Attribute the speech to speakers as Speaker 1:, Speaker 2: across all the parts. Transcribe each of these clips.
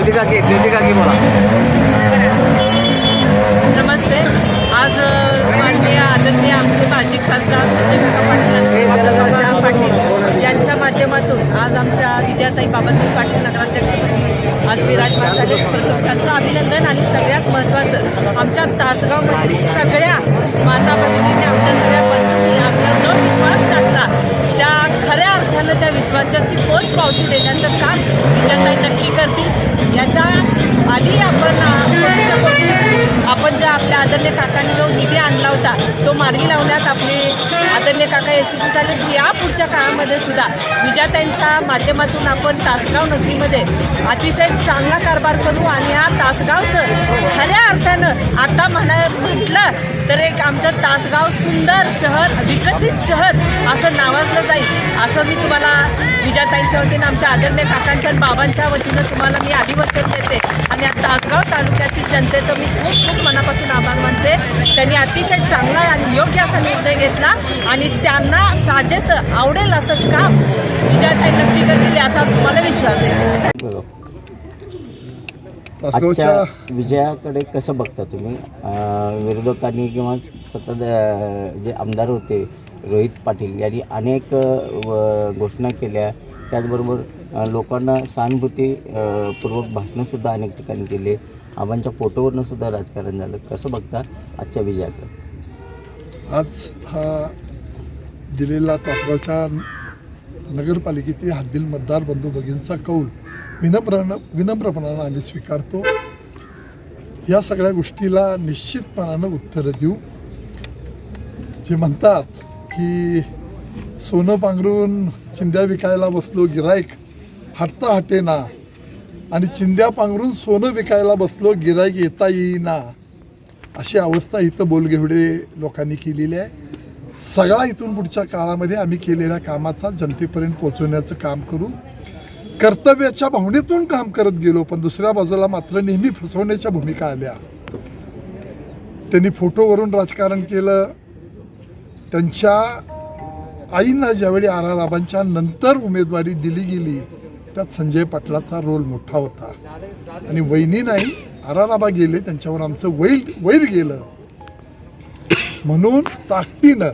Speaker 1: ज्योती काकी ज्योती काकी बोला
Speaker 2: नमस्ते. आज माननीय आदरणीय आमचे माजी खासदार संजय काका पाटील
Speaker 1: पाटील.
Speaker 2: यांच्या माध्यमातून आज आमच्या विजयाताई बाबासाहेब पाटील नगराध्यक्ष आज विराजमान झाले त्यांचं अभिनंदन आणि सगळ्यात महत्त्वाचं आमच्या तासगावमधील सगळ्या माता भगिनींनी आमच्या सगळ्या बंधूंनी आपला जो विश्वास टाकला त्या खऱ्या अर्थानं त्या विश्वासाची पोच पावती देण्याचं काम विजयाताई नक्की करतील. आधी आपण आपल्या आदरणीय काकांनी जो निधी आणला होता तो मार्गी लावण्यात आपले आदरणीय काका यशस्वी झाले. या पुढच्या काळामध्ये सुद्धा विजात्यांच्या माध्यमातून आपण तासगाव नगरीमध्ये अतिशय चांगला कारभार करू आणि हा तासगावचं खऱ्या अर्थानं आता म्हणा म्हटलं तर एक आमचं तासगाव सुंदर शहर विकसित शहर असं नावाजलं जाईल असं मी तुम्हाला विजाताईंच्या वतीनं आमच्या आदरणीय काकांच्या बाबांच्या वतीनं तुम्हाला मी अभिवचन देते. आणि या तासगाव तालुक्यातील जनतेचं मी खूप खूप मनापासून आभार मानते त्यांनी अतिशय चांगला आणि योग्य असा निर्णय घेतला आणि त्यांना साजेस आवडेल असं काम विजयाताई नक्की करतील याचा तुम्हाला विश्वास आहे.
Speaker 3: आजच्या विजयाकडे कसं बघता तुम्ही? विरोधकांनी किंवा सतत जे आमदार होते रोहित पाटील यांनी अनेक घोषणा केल्या. त्याचबरोबर लोकांना सहानुभूती पूर्वक भाषणंसुद्धा अनेक ठिकाणी केले. आबांच्या फोटोवरनं सुद्धा राजकारण झालं. कसं बघता आजच्या विजयाकडे?
Speaker 4: आज हा दिलेला तासगावच्या नगरपालिकेतील हद्दील मतदार बंधू भगिनींचा कौल विनम्र विनम्रपणानं आम्ही स्वीकारतो. या सगळ्या गोष्टीला निश्चितपणानं उत्तरं देऊ. जे म्हणतात की सोनं पांघरून चिंध्या विकायला बसलो गिराईक हटता हटेना. आणि चिंध्या पांघरून सोनं विकायला बसलो गिराईक येता येईना. अशी अवस्था इथं बोलगेवडे लोकांनी केलेली आहे. सगळा इथून पुढच्या काळामध्ये आम्ही केलेल्या कामाचा जनतेपर्यंत पोहोचवण्याचं काम करू कर्तव्याच्या भावनेतून काम करत गेलो पण दुसऱ्या बाजूला मात्र नेहमी फसवण्याच्या भूमिका आल्या. त्यांनी फोटोवरून राजकारण केलं. त्यांच्या आईंना ज्यावेळी आर आर आबांच्या नंतर उमेदवारी दिली गेली त्यात संजय पाटलाचा रोल मोठा होता. आणि वहिनी नाही आर आर आबा गेले त्यांच्यावर आमचं वैर वैर गेलं. म्हणून ताकदीनं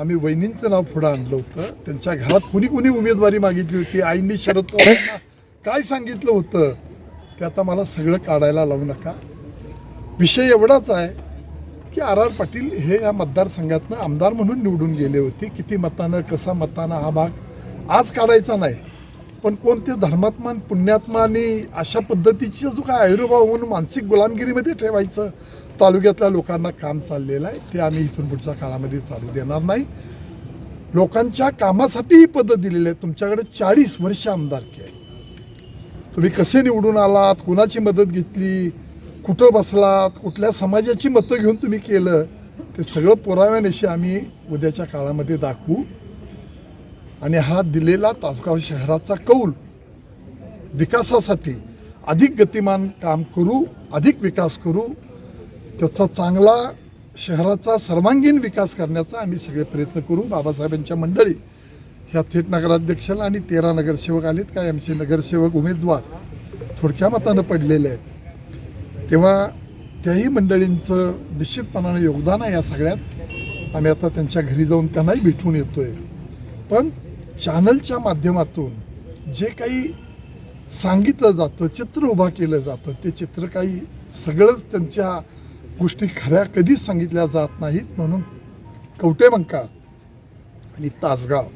Speaker 4: आम्ही वहिनींचं नाव पुढं आणलं होतं. त्यांच्या घरात कुणी कुणी उमेदवारी मागितली होती आईंनी शरद पवारांना काय सांगितलं होतं ते आता मला सगळं काढायला लावू नका. विषय एवढाच आहे की आर आर पाटील हे या मतदारसंघातनं आमदार म्हणून निवडून गेले होते. किती मतानं कसा मतानं हा भाग आज काढायचा नाही. पण कोणते धर्मात्मा पुण्यात्मा आणि अशा पद्धतीचा जो काय आयुर्भाव होऊन मानसिक गुलामगिरीमध्ये ठेवायचं तालुक्यातल्या लोकांना काम चाललेलं आहे ते आम्ही इथून पुढच्या काळामध्ये चालू देणार नाही. लोकांच्या कामासाठी ही पद्धत दिलेली आहे तुमच्याकडे चाळीस वर्ष आमदारकी आहे. तुम्ही कसे निवडून आलात? कुणाची मदत घेतली? कुठं बसलात कुठल्या समाजाची मतं घेऊन तुम्ही केलं ते सगळं पुराव्यानिशी आम्ही उद्याच्या काळामध्ये दाखवू. आणि हा दिलेला तासगाव शहराचा कौल विकासासाठी अधिक गतिमान काम करू अधिक विकास करू त्याचा चांगला शहराचा सर्वांगीण विकास करण्याचा आम्ही सगळे प्रयत्न करू. बाबासाहेबांच्या मंडळी ह्या थेट नगराध्यक्षाला आणि तेरा नगरसेवक आलेत काय आमचे नगरसेवक उमेदवार थोडक्या मतानं पडलेले आहेत. तेव्हा त्याही मंडळींचं निश्चितपणानं योगदान आहे या सगळ्यात. आम्ही आता त्यांच्या घरी जाऊन त्यांनाही भेटून आहे पण चॅनलच्या माध्यमातून जे काही सांगितलं जातं चित्र उभा केलं जातं ते चित्र काही सगळंच त्यांच्या गोष्टी खऱ्या कधीच सांगितल्या जात नाहीत म्हणून कवटेमंका आणि तासगाव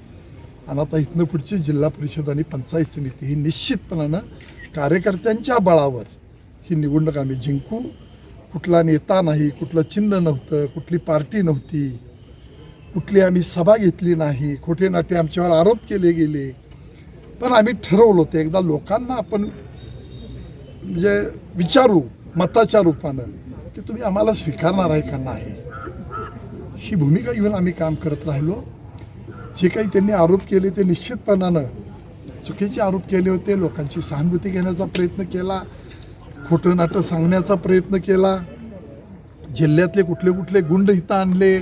Speaker 4: आणि आता इथनं पुढची जिल्हा परिषद आणि पंचायत समिती ही निश्चितपणानं कार्यकर्त्यांच्या बळावर ही निवडणूक आम्ही जिंकू. कुठला नेता नाही कुठलं चिन्ह नव्हतं कुठली पार्टी नव्हती कुठली आम्ही सभा घेतली नाही खोटे नाटे आमच्यावर आरोप केले गेले. पण आम्ही ठरवलं होतं एकदा लोकांना आपण म्हणजे विचारू मताच्या रूपानं की तुम्ही आम्हाला स्वीकारणार आहे का नाही. ही भूमिका घेऊन आम्ही काम करत राहिलो. जे काही त्यांनी आरोप केले ते निश्चितपणानं चुकीचे आरोप केले होते लोकांची सहानुभूती घेण्याचा प्रयत्न केला. खोटं नाटं सांगण्याचा प्रयत्न केला. जिल्ह्यातले कुठले कुठले गुंड इथं आणले.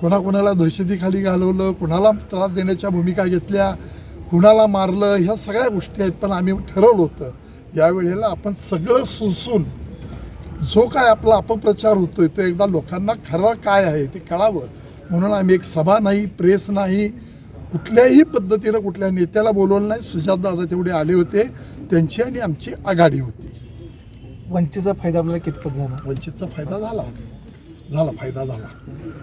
Speaker 4: कोणाकोणाला दहशतीखाली घालवलं कोणाला त्रास देण्याच्या भूमिका घेतल्या कुणाला मारलं ह्या सगळ्या गोष्टी आहेत. पण आम्ही ठरवलं होतं यावेळेला आपण सगळं सुसून जो काय आपला अपप्रचार होतोय तो एकदा लोकांना खरं काय आहे ते कळावं. म्हणून आम्ही एक सभा नाही प्रेस नाही कुठल्याही पद्धतीनं कुठल्या नेत्याला बोलवलं नाही. सुजातदादा तेवढे आले होते त्यांची आणि आमची आघाडी होती.
Speaker 5: वंचितचा फायदा आपल्याला कितपत झाला?
Speaker 4: वंचितचा फायदा झाला. झाला फायदा झाला.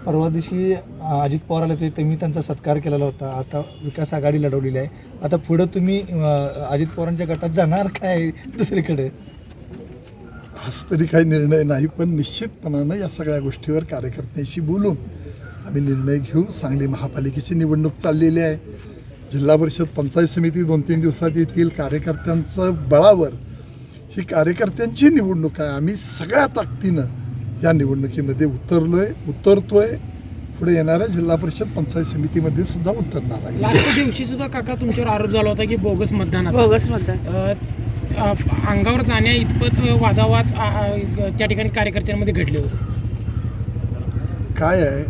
Speaker 5: परवा दिवशी अजित पवार आले होते त्यांनी त्यांचा सत्कार केलेला होता. आता विकास आघाडी लढवलेली आहे. आता पुढं तुम्ही अजित पवारांच्या गटात जाणार काय दुसरीकडे?
Speaker 4: आज तरी काही निर्णय नाही पण निश्चितपणानं या सगळ्या गोष्टीवर कार्यकर्त्यांशी बोलून आम्ही निर्णय घेऊ सांगली महापालिकेची निवडणूक चाललेली आहे. जिल्हा परिषद पंचायत समिती दोन तीन दिवसात येतील. कार्यकर्त्यांचं बळावर ही कार्यकर्त्यांची निवडणूक आहे. आम्ही सगळ्या ताकदीनं या निवडणुकीमध्ये उतरलोय उतरतोय. पुढे येणाऱ्या जिल्हा परिषद पंचायत समितीमध्ये सुद्धा उतरणार आहे.
Speaker 6: लास्ट दिवशी सुद्धा काका तुमच्यावर आरोप झाला होता की बोगस मतदान
Speaker 2: बोगस मतदान.
Speaker 6: अंगावर जाण्या इतपत वादावाद त्या ठिकाणी कार्यकर्त्यांमध्ये घडले होते.
Speaker 4: काय आहे?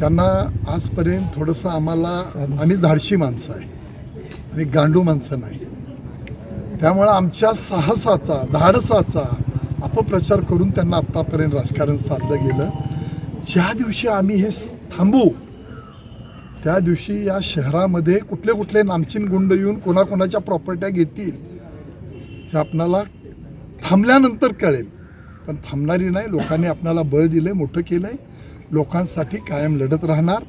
Speaker 4: त्यांना आजपर्यंत थोडंसं आम्हाला आम्ही धाडशी माणसं आहे. आणि गांडू माणसं नाही. त्यामुळं आमच्या साहसाचा धाडसाचा अपप्रचार करून त्यांना आत्तापर्यंत राजकारण साधलं गेलं. ज्या दिवशी आम्ही हे थांबू त्या दिवशी या शहरामध्ये कुठले कुठले नामचीन गुंड येऊन कोणाकोणाच्या प्रॉपर्ट्या घेतील हे आपणाला थांबल्यानंतर कळेल. पण थांबणारी नाही लोकांनी आपणाला बळ दिलं आहे मोठं केलं आहे लोकांसाठी कायम लढत राहणार.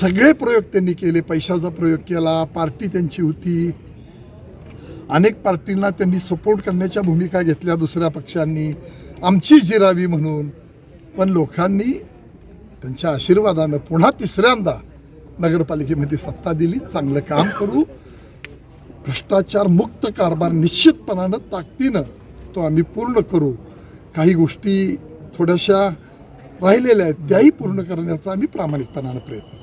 Speaker 4: सगळे प्रयोग त्यांनी केले पैशाचा प्रयोग केला पार्टी त्यांची होती. अनेक पार्टींना त्यांनी सपोर्ट करण्याच्या भूमिका घेतल्या दुसऱ्या पक्षांनी. आमची जिरावी म्हणून. पण लोकांनी त्यांच्या आशीर्वादानं पुन्हा तिसऱ्यांदा नगरपालिकेमध्ये सत्ता दिली. चांगलं काम करू. भ्रष्टाचार मुक्त कारभार निश्चितपणानं ताकदीनं तो आम्ही पूर्ण करू. काही गोष्टी थोड्याशा राहिलेल्या आहेत. त्याही पूर्ण करण्याचा आम्ही प्रामाणिकपणानं प्रयत्न